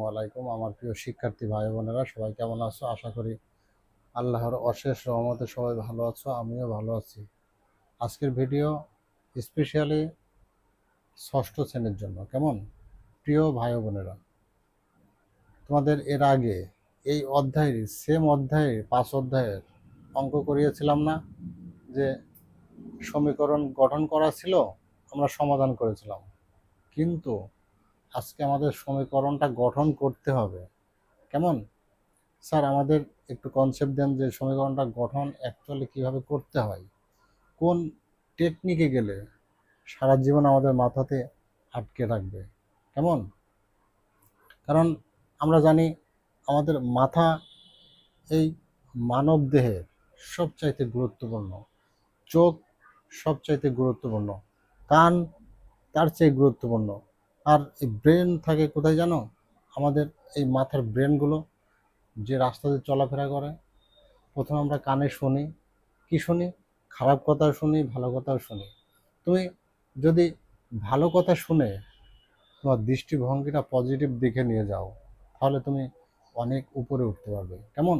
ওয়ালাইকুম আমার প্রিয় শিক্ষার্থী ভাই বোনেরা, সবাই কেমন আছো? আশা করি আল্লাহর অশেষ রহমতে সবাই ভালো আছো, আমিও ভালো আছি। আজকের ভিডিও স্পেশালি ষষ্ঠ শ্রেণির জন্য, কেমন? প্রিয় ভাই বোনেরা, তোমাদের এর আগে এই অধ্যায়ের সেম অধ্যায়ে পাঁচ অধ্যায়ের অঙ্ক করিয়েছিলাম না? যে সমীকরণ গঠন করা ছিল, আমরা সমাধান করেছিলাম। কিন্তু আজকে আমাদের সমীকরণটা গঠন করতে হবে। কেমন? স্যার, আমাদের একটু কনসেপ্ট দেন যে সমীকরণটা গঠন অ্যাকচুয়ালি কীভাবে করতে হয়। কোন টেকনিকে গেলে সারা জীবন আমাদের মাথাতে আটকে থাকবে। কেমন? কারণ আমরা জানি আমাদের মাথা এই মানব দেহের সবচাইতে গুরুত্বপূর্ণ। চোখ সবচাইতে গুরুত্বপূর্ণ। কান তার চেয়ে গুরুত্বপূর্ণ। আর এই ব্রেন থাকে কোথায় জানো? আমাদের এই মাথার ব্রেনগুলো যে রাস্তা দিয়ে চলাফেরা করে, প্রথমে আমরা কানে শুনি, কি শুনি? খারাপ কথাও শুনি, ভালো কথাও শুনি। তুমি যদি ভালো কথা শুনে তোমার দৃষ্টিভঙ্গিটা পজিটিভ দিকে নিয়ে যাও, তাহলে তুমি অনেক উপরে উঠতে পারবে। কেমন?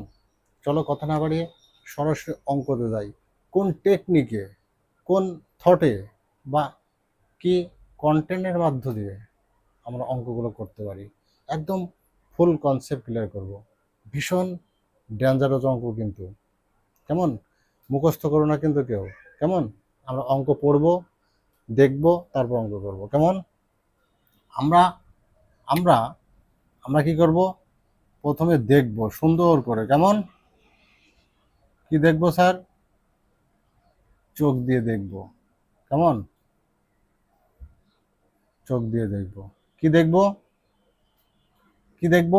চলো কথা না বাড়িয়ে সরাসরি অঙ্কতে যাই। কোন টেকনিকে কোন থটে বা কি কন্টেন্টের মাধ্য দিয়ে আমরা অঙ্কগুলো করতে পারি। একদম ফুল কনসেপ্ট ক্লিয়ার করব। ভীষণ ডেঞ্জারাস অঙ্ক কিন্তু। কেমন? মুখস্থ করো না কিন্তু কেউ। কেমন? আমরা অঙ্ক পড়ব, দেখব, তারপর অঙ্ক করব। কেমন? আমরা আমরা আমরা কি করব? প্রথমে দেখব, সুন্দর করে। কেমন? কি দেখব, স্যার? চোখ দিয়ে দেখব। কেমন? চোখ দিয়ে দেখব। কি দেখব? কি দেখব?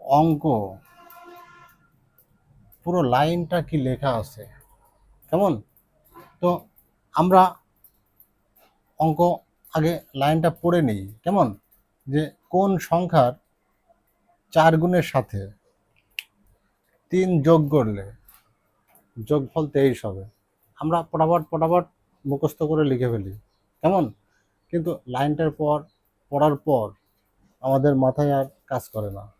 অঙ্ক। পুরো লাইনটা কি লেখা আছে? কেমন? তো আমরা অঙ্ক আগে লাইনটা পড়ে নিই, কেমন? যে কোন সংখ্যার চার গুণের সাথে তিন যোগ করলে যোগফল তেইশ হবে। আমরা পটাপট পটাপট মুখস্থ করে লিখে ফেলি, কেমন? কিন্তু লাইনটার পর পড়ার পর আমাদের মাথায় আর কাজ করে না।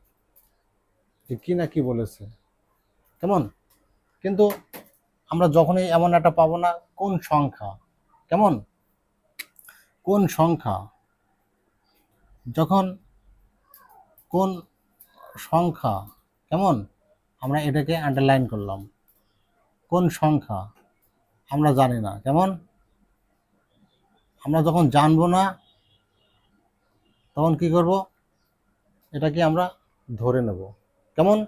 যে কি না কি বলেছে। কেমন? কিন্তু আমরা যখনই এমন একটা পাবো না, কোন সংখ্যা? কেমন? কোন সংখ্যা? যখন কোন সংখ্যা, কেমন? আমরা এটাকে আন্ডারলাইন করলাম। কোন সংখ্যা? আমরা জানি না। কেমন? আমরা যখন জানব না তখন কি করব? এটাকে আমরা ধরে নেব। কেমন?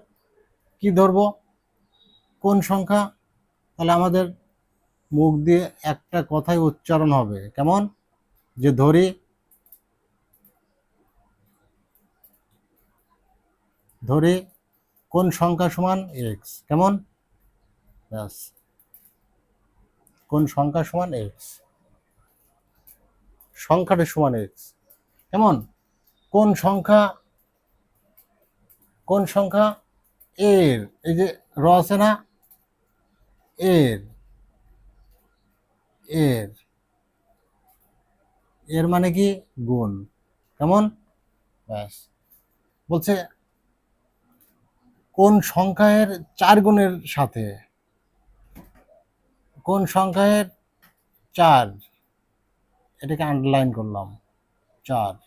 কি ধরব? কোন সংখ্যা? তাহলে আমাদের মুখ দিয়ে একটা কথাই উচ্চারণ হবে। কেমন? যে ধরি ধরি কোন সংখ্যা সমান এক্স কেমন? ব্যাস। কোন সংখ্যা সমান এক্স সংখ্যাটা সমান এক্স কেমন? কোন সংখ্যা কোন সংখ্যা? এর। এই যে র আছে না? এর। এর। এর মানে কি? গুণ। কেমন? ব্যাস। বলছে, কোন সংখ্যায়ের চার গুণের সাথে? কোন সংখ্যায়ের চার? এটাকে আন্ডারলাইন করলাম। চার।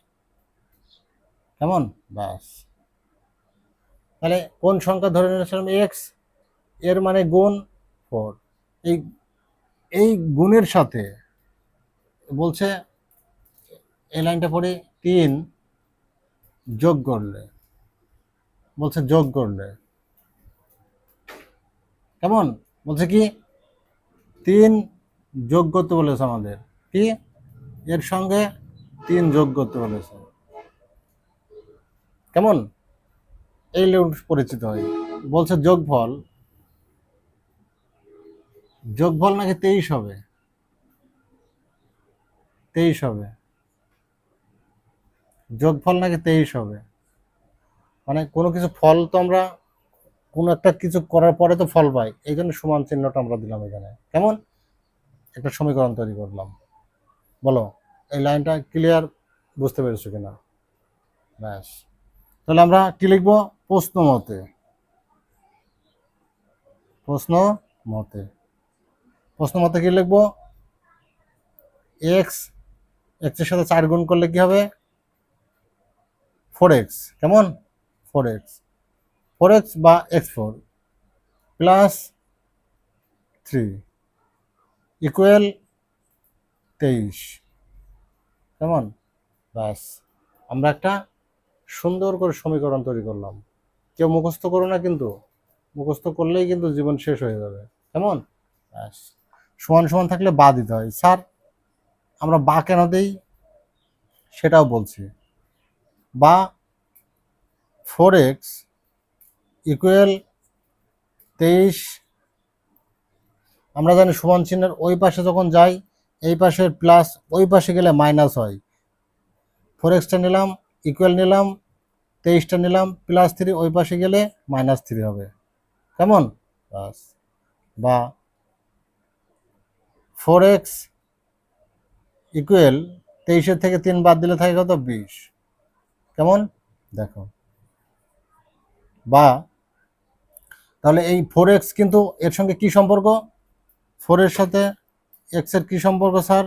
কেমন? ব্যাস তাহলে কোন সংখ্যা ধরে নিয়েছিলাম? এক্সের মানে গুণ ফোর। এই এই গুণের সাথে বলছে এই লাইনটা পড়ে তিন যোগ করলে বলছে যোগ করলে। কেমন? বলছে কি তিন যোগ করতে বলেছে আমাদের। কি? এর সঙ্গে তিন যোগ করতে বলেছে। কেমন? এই লেউট পরিচিত হয়। বলছে যোগফল। যোগফল নাকি তেইশ হবে? তেইশ হবে। যোগফল নাকি তেইশ হবে? মানে কোনো কিছু ফল তো আমরা কোনো একটা কিছু করার পরে তো ফল পাই। এই জন্য সমান চিহ্নটা আমরা দিলাম এখানে। কেমন? একটা সমীকরণ তৈরি করলাম। বলো, এই লাইনটা ক্লিয়ার বুঝতে পেরেছ কিনা? ব্যাস। তাহলে আমরা কি লিখব? প্রশ্ন মতে। প্রশ্ন মতে। প্রশ্ন মতে কি লিখব? এক্স এক্সের সাথে চার গুণ করলে কি হবে? Four x. কেমন? Four x. ফোর এক্স বা x four plus three equal তেইশ। কেমন? ব্যাস। আমরা একটা সুন্দর করে সমীকরণ তৈরি করলাম। কেউ মুখস্থ করো না কিন্তু, মুখস্থ করলেই কিন্তু জীবন শেষ হয়ে যাবে। কেমন? সমান সমান থাকলে বা দিতে হয়। স্যার, আমরা বা কেন দেই? সেটাও বলছি। বা ফোর এক্স ইকুয়াল তেইশ। আমরা জানি সমান চিহ্নের ওই পাশে যখন যাই, এই পাশের প্লাস ওই পাশে গেলে মাইনাস হয়। ফোর এক্সটা নিলাম ইকুয়াল নিলাম, তেইশটা নিলাম প্লাস থ্রি ওই পাশে গেলে মাইনাস থ্রি হবে। কেমন? বাস। বা ফোর এক্স ইকুয়াল তেইশের থেকে তিন বাদ দিলে থাকে কত? বিশ। কেমন? দেখো। বা তাহলে এই ফোর এক্স কিন্তু এর সঙ্গে কি সম্পর্ক? ফোরের সাথে এক্সের কি সম্পর্ক, স্যার?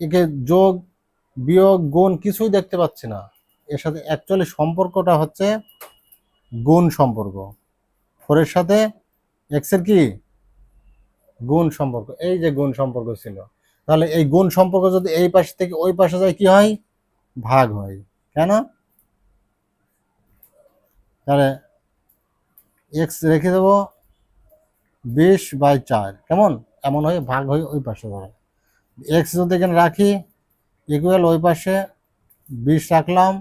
একে যোগ বিয়োগ, গুণ কিছুই দেখতে পাচ্ছি না। এর সাথে অ্যাকচুয়ালি সম্পর্কটা হচ্ছে গুণ সম্পর্ক। ফোরের সাথে এক্সের কি? গুণ সম্পর্ক। এই যে গুণ সম্পর্ক ছিল। তাহলে এই গুণ সম্পর্ক যদি এই পাশে থেকে ওই পাশে যায়, কি হয়? ভাগ হয়। কেন? তাহলে এক্স রেখে দেবো বিশ বাই চার। কেমন? এমন হয়ে ভাগ হয়ে ওই পাশে ধরে এক্স যদি এখানে রাখি ইকুয়াল ওই পাশে বিশ রাখলাম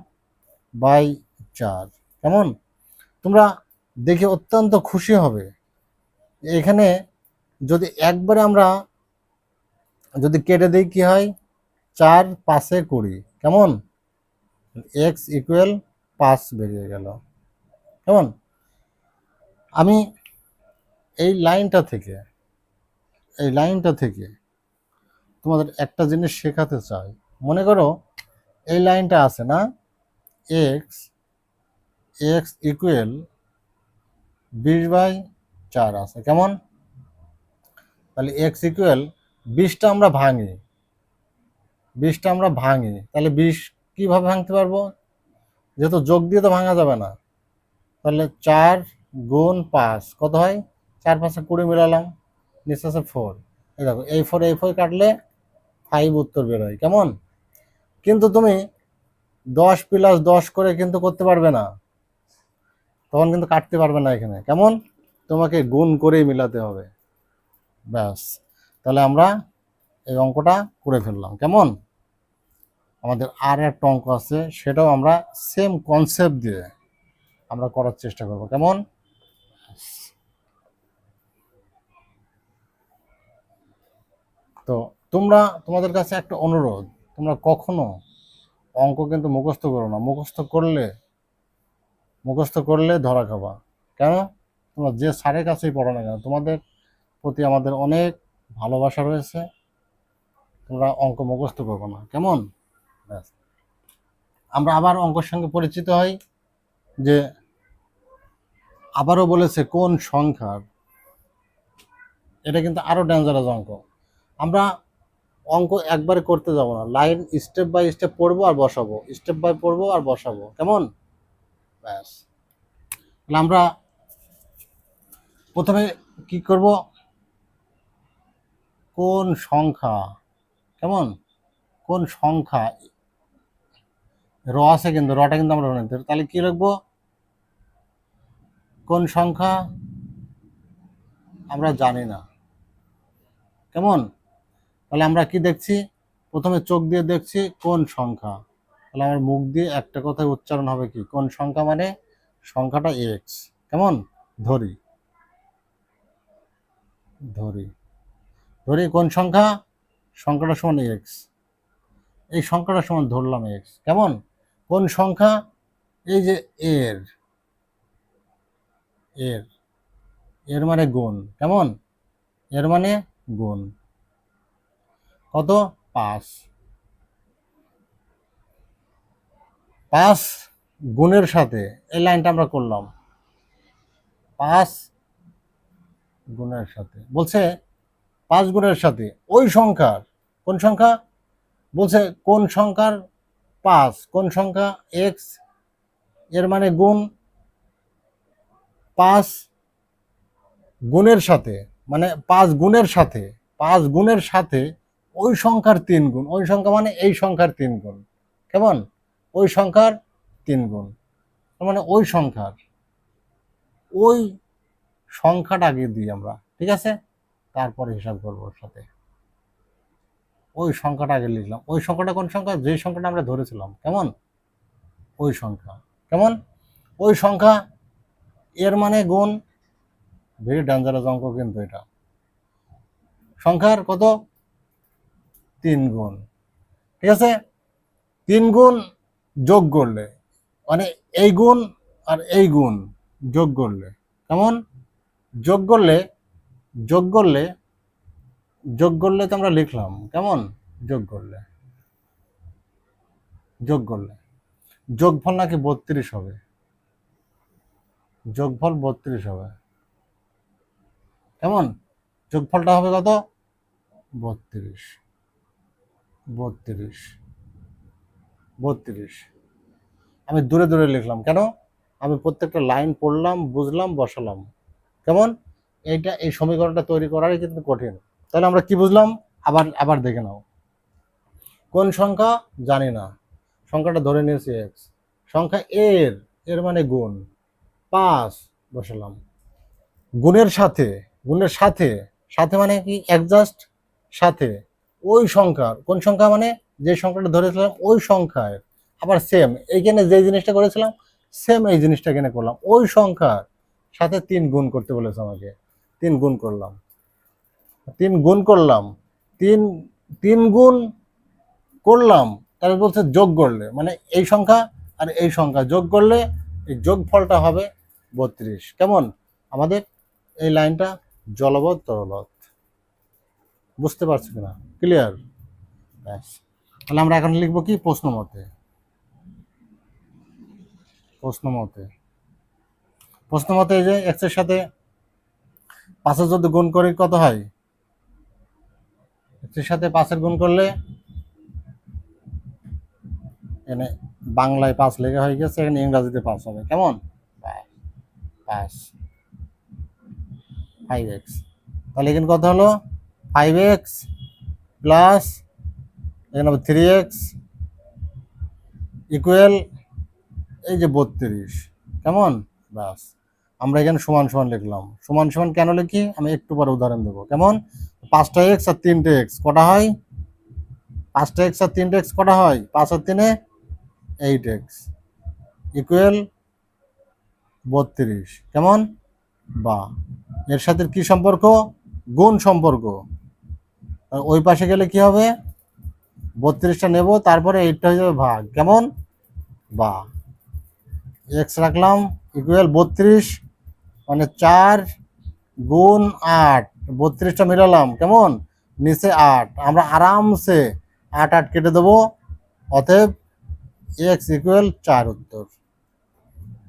বাই চার। কেমন? তোমরা দেখে অত্যন্ত খুশি হবে। এখানে যদি একবারে আমরা যদি কেটে দিই কি হয়? চার পাশে কুড়ি। কেমন? এক্স ইকুয়াল পাঁচ বেরিয়ে গেল। কেমন? আমি এই লাইনটা থেকে, এই লাইনটা থেকে তোমাদের একটা জিনিস শেখাতে চাই। মনে করো এই লাইনটা আছে না? এক্স এক্স ইকুয়াল বিশ বাই চার আছে, কেমন? তাহলে এক্স ইকুয়াল বিশটা আমরা ভাঙি, বিশটা আমরা ভাঙি, তাহলে বিশ কীভাবে ভাঙতে পারব? যেহেতু যোগ দিয়ে তো ভাঙা যাবে না, তাহলে চার গুণ পাঁচ, কত হয়? চার পাঁচে কুড়ি মিলালাম নিচে আছে ফোর এই দেখো, এই ফোর এই ফোর কাটলে ফাইভ উত্তর বেরোয় কেমন? কিন্তু তুমি দশ প্লাস দশ করে কিন্তু করতে পারবে না। তখন কিন্তু কাটতে পারবে না এখানে। কেমন? তোমাকে গুণ করেই মিলাতে হবে। ব্যাস। তাহলে আমরা এই অঙ্কটা করে ফেললাম। কেমন? আমাদের আর একটা অঙ্ক আছে, সেটাও আমরা সেম কনসেপ্ট দিয়ে আমরা করার চেষ্টা করব। কেমন? তো তোমরা তোমাদের কাছে একটা অনুরোধ তোমরা কখনো অঙ্ক কিন্তু মুখস্থ করো না। মুখস্থ করলে মুখস্থ করলে ধরা খাবা। কেন? তোমরা যে স্যারের কাছেই পড়ো না কেন, তোমাদের প্রতি আমাদের অনেক ভালোবাসা রয়েছে। তোমরা অঙ্ক মুখস্থ করব না। কেমন? ব্যাস। আমরা আবার অঙ্কের সঙ্গে পরিচিত হই যে আবারও বলেছে কোন সংখ্যার, এটা কিন্তু আরও ডেঞ্জারাস অঙ্ক। আমরা অঙ্ক একবারে করতে যাব না। লাইন স্টেপ বাই স্টেপ পড়ব আর বসাবো। স্টেপ বাই পড়ব আর বসাবো। কেমন? ব্যাস। তাহলে আমরা প্রথমে কি করব? কোন সংখ্যা? কেমন? কোন সংখ্যা? র আছে কিন্তু রটা কিন্তু আমরা তাহলে কি লিখব? কোন সংখ্যা? আমরা জানি না। কেমন? তাহলে আমরা কি দেখছি? প্রথমে চোখ দিয়ে দেখছি কোন সংখ্যা। তাহলে আমার মুখ দিয়ে একটা কথায় উচ্চারণ হবে কি? কোন সংখ্যা মানে সংখ্যাটা এক্স কেমন? ধরি। ধরি। ধরি কোন সংখ্যা? সংখ্যাটা সমান এক্স এই সংখ্যাটা সমান ধরলাম এক্স কেমন? কোন সংখ্যা? এই যে এর। এর। এর মানে গুণ। কেমন? এর মানে গুণ। কত? পাঁচ। পাঁচ গুণের সাথে এই লাইনটা আমরা করলাম। পাঁচ গুণের সাথে। বলছে পাঁচ গুণের সাথে ওই সংখ্যার কোন সংখ্যা? বলছে কোন সংখ্যার পাঁচ, কোন সংখ্যা? এক্সের মানে গুণ পাঁচ গুণের সাথে মানে পাঁচ গুণের সাথে, পাঁচ গুণের সাথে ওই সংখ্যার তিন গুণ, ওই সংখ্যা মানে এই সংখ্যার তিন গুণ। কেমন? ওই সংখ্যার তিন গুণ। মানে ওই সংখ্যার, ওই সংখ্যাটা আগে দিই আমরা, ঠিক আছে? তারপরে হিসাব করব ওর সাথে। ওই সংখ্যাটা আগে লিখলাম। ওই সংখ্যাটা কোন সংখ্যা? যে সংখ্যাটা আমরা ধরেছিলাম। কেমন? ওই সংখ্যা। কেমন? ওই সংখ্যা এর মানে গুণ ভেরি ডেঞ্জারাস অঙ্ক কিন্তু এটা। সংখ্যার কত? তিন গুণ। ঠিক আছে? তিন গুণ যোগ করলে মানে এই গুণ আর এই গুণ যোগ করলে, কেমন? যোগ করলে যোগ করলে যোগ করলে তো আমরা লিখলাম, কেমন? যোগ করলে। যোগ করলে। যোগফল নাকি বত্রিশ হবে? যোগফল বত্রিশ হবে। কেমন? যোগফলটা হবে কত? বত্রিশ। বত্রিশ। বত্রিশ। আমি দূরে দূরে লিখলাম। কেন? আমি প্রত্যেকটা লাইন পড়লাম, বুঝলাম, বসালাম। কেমন? এইটা, এই সমীকরণটা তৈরি করারই কিন্তু কঠিন। তাহলে আমরা কি বুঝলাম? আবার আবার দেখে নাও। কোন সংখ্যা? জানি না। সংখ্যাটা ধরে নিয়েছি এক্স সংখ্যা এর এর মানে গুণ। পাঁচ, বসালাম। গুণের সাথে গুণের সাথে সাথে মানে কি? অ্যাডজাস্ট সাথে। ওই সংখ্যার কোন সংখ্যা মানে যে সংখ্যাটা ধরেছিলাম ওই সংখ্যায় আবার সেম এইখানে যে জিনিসটা করেছিলাম সেম এই জিনিসটা এখানে করলাম। ওই সংখ্যার সাথে তিন গুণ করতে বলেছে আমাকে, তিন গুণ করলাম। তিন গুণ করলাম, তিন তিন গুণ করলাম, তারপর বলছে যোগ করলে মানে এই সংখ্যা আর এই সংখ্যা, যোগ করলে এই যোগ ফলটা হবে বত্রিশ। কেমন? আমাদের এই লাইনটা জলবৎ তরলত বুঝতে পারছি কিনা? ক্লিয়ার ব্যাস তাহলে আমরা এখন লিখব কি? প্রশ্ন মতে। প্রশ্ন মতে। প্রশ্ন মতে এই যে এক্সের সাথে পাঁচের যদি গুণ করি, কত হয়? এক্সের সাথে পাঁচের গুণ করলে এখানে বাংলায় পাঁচ লেখা হয়ে গেছে, এখানে ইংরাজিতে পাঁচ হবে। কেমন? পাঁচ ফাইভ এক্স তাহলে এখানে কত হলো? ফাইভ এক্স প্লাস এখানে হবে থ্রি এক্স ইকুয়াল এই যে বত্রিশ। কেমন? ব্যাস। আমরা এখানে সমান সমান লিখলাম। সমান সমান কেন লিখি? আমি একটু পরে উদাহরণ দেবো। কেমন? পাঁচটা এক্স আর তিনটে এক্স কটা হয়? পাঁচটা এক্স আর তিনটে এক্স কটা হয়? পাঁচ আর তিনে এইট এক্স ইকুয়াল বত্রিশ। কেমন? বা। এর সাথে কি সম্পর্ক? গুণ সম্পর্ক। ওই পাশে গেলে কি হবে? বত্রিশটা নেব, তারপরে এইটটা হয়ে যাবে ভাগ। কেমন? বা। এক্স রাখলাম ইকুয়াল বত্রিশ মানে চার গুণ আট। বত্রিশটা মিলালাম, কেমন? নিচে আট। আমরা আরামসে আট আট কেটে দেবো, অতএব এক্স ইকুয়াল চার উত্তর।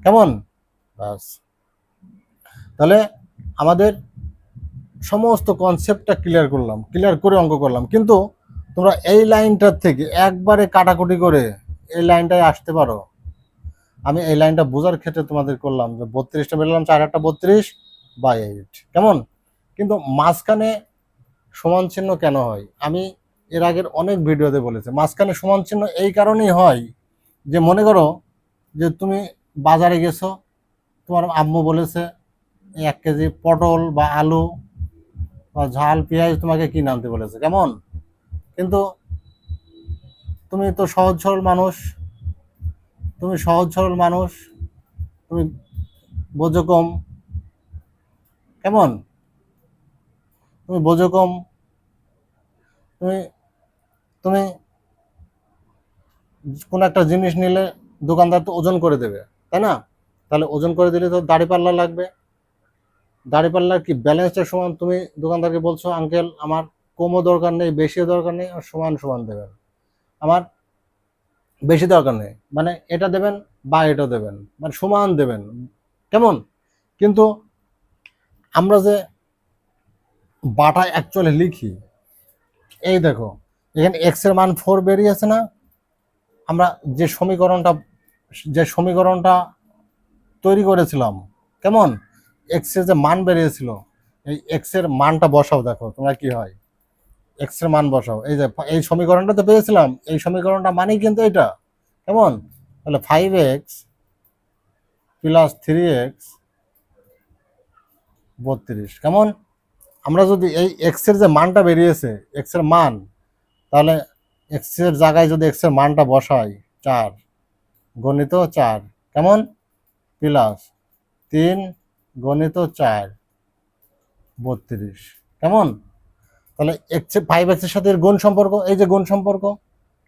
কেমন? বাস তাহলে আমাদের সমস্ত কনসেপ্টটা ক্লিয়ার করলাম ক্লিয়ার করে অঙ্ক করলাম। কিন্তু তোমরা এই লাইনটার থেকে একবারে কাটাকুটি করে এই লাইনটায় আসতে পারো। আমি এই লাইনটা বোঝার ক্ষেত্রে তোমাদের করলাম যে বত্রিশটা বেরোলাম চার একটা বত্রিশ বাই এইট কেমন? কিন্তু মাঝখানে সমান চিহ্ন কেন হয়? আমি এর আগের অনেক ভিডিওতে বলেছি, মাঝখানে সমান চিহ্ন এই কারণেই হয় যে মনে করো যে তুমি বাজারে গেছো, তোমার আম্মু বলেছে, এক কেজি পটল বা আলু বা ঝাল, পেঁয়াজ তোমাকে কিনে আনতে বলেছে? কেমন? কিন্তু তুমি তো সহজ সরল মানুষ। তুমি সহজ সরল মানুষ। তুমি বোঝো কম। কেমন? তুমি বোঝো কম। তুমি তুমি কোনো একটা জিনিস নিলে দোকানদার তো ওজন করে দেবে, তাই না? তাহলে ওজন করে দিলে তো দাড়ি পাল্লা লাগবে। দাড়ি পাল্লার কি ব্যালেন্সটা সমান? তুমি দোকানদারকে বলছো, আঙ্কেল, আমার কমও দরকার নেই, বেশিও দরকার নেই, আর সমান সমান দেবেন। আমার বেশি দরকার নেই। মানে এটা দেবেন বা এটা দেবেন। মানে সমান দেবেন। কেমন? কিন্তু আমরা যে বাটা অ্যাকচুয়ালি লিখি, এই দেখো, এখানে এক্সের মান ফোর বেরিয়েছে না? আমরা যে সমীকরণটা যে সমীকরণটা তৈরি করেছিলাম, কেমন? এক্সের যে মান বেরিয়েছিল, এই এক্সের মানটা বসাও দেখো, তোমরা কি হয়? এক্সের মান বসাও। এই যে, এই সমীকরণটা তো পেয়েছিলাম, এই সমীকরণটা মানেই কিন্তু এটা। কেমন? তাহলে five x plus three x বত্রিশ, কেমন? আমরা যদি এই এক্সের যে মানটা বেরিয়েছে এক্সের মান, তাহলে এক্সের জায়গায় যদি এক্সের মানটা বসাই, চার, গণিত চার, কেমন? প্লাস তিন গণিত চার, বত্রিশ। কেমন? তাহলে এক্স ফাইভ এক্সের সাথে গুণ সম্পর্ক, এই যে গুণ সম্পর্ক,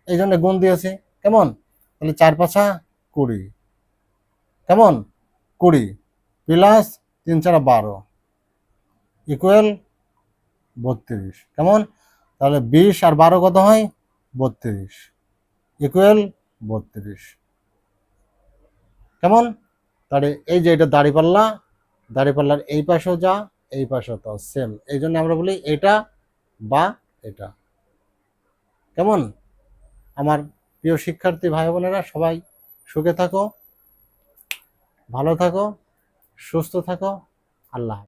এই জন্য গুণ দিয়েছি। কেমন? তাহলে চার পাঁচা কুড়ি। কেমন? কুড়ি প্লাস তিন চারা বারো ইকুয়াল বত্রিশ। কেমন? তাহলে বিশ আর বারো কত হয়? বত্রিশ ইকুয়াল বত্রিশ। কেমন? তাহলে এই যে এটা দাড়িপাল্লা দাড়িপাল্লার এই পাশেও যা, এই পাশেও তা সেম এই জন্য আমরা বলি এটা বা এটা। কেমন? আমার প্রিয় শিক্ষার্থী ভাই বোনেরা, সবাই সুখে থাকো, ভালো থাকো, সুস্থ থাকো। আল্লাহ।